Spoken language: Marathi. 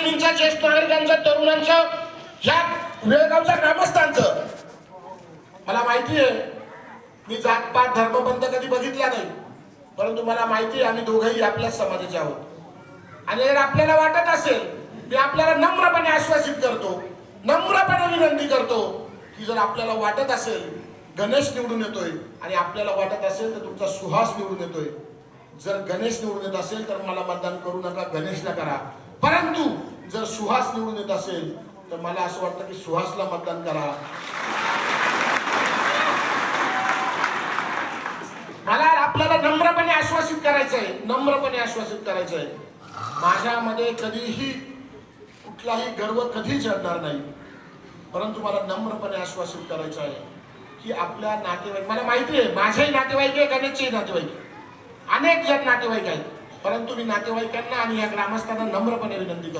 भगिनींचं ज्येष्ठ नागरिकांचं तरुणांचं या वेळगावच्या ग्रामस्थांचं. मला माहिती आहे मी जातपात धर्मबंध कधी बघितला नाही परंतु मला माहिती आहे आम्ही दोघंही आपल्याच समाजाचे आहोत. आणि जर आपल्याला वाटत असेल मी आपल्याला नम्रपणे आश्वासित करतो नम्रपणे विनंती करतो की जर आपल्याला वाटत असेल गणेश निवडून येतोय आणि आपल्याला वाटत असेल तर तुमचा सुहास निवडून येतोय. जर गणेश निवडून येत असेल तर मला मतदान करू नका गणेशला करा. परंतु जर सुहास निवडून येत असेल तर मला असं वाटतं की सुहासला मतदान करा. मला आपल्याला नम्रपणे आश्वासित करायचं आहे नम्रपणे आश्वासित करायचं आहे माझ्यामध्ये कधीही कुठलाही गर्व कधीच येणार नाही. परंतु मला नम्रपणे आश्वासित करायचं आहे की आपल्या नातेवाईक मला माहिती आहे माझेही नातेवाईक आहे गणेशचेही नातेवाईक अनेक जण नातेवाईक आहेत. परंतु मी नातेवाईकांना आणि या ग्रामस्थांना नम्रपणे विनंती करतो.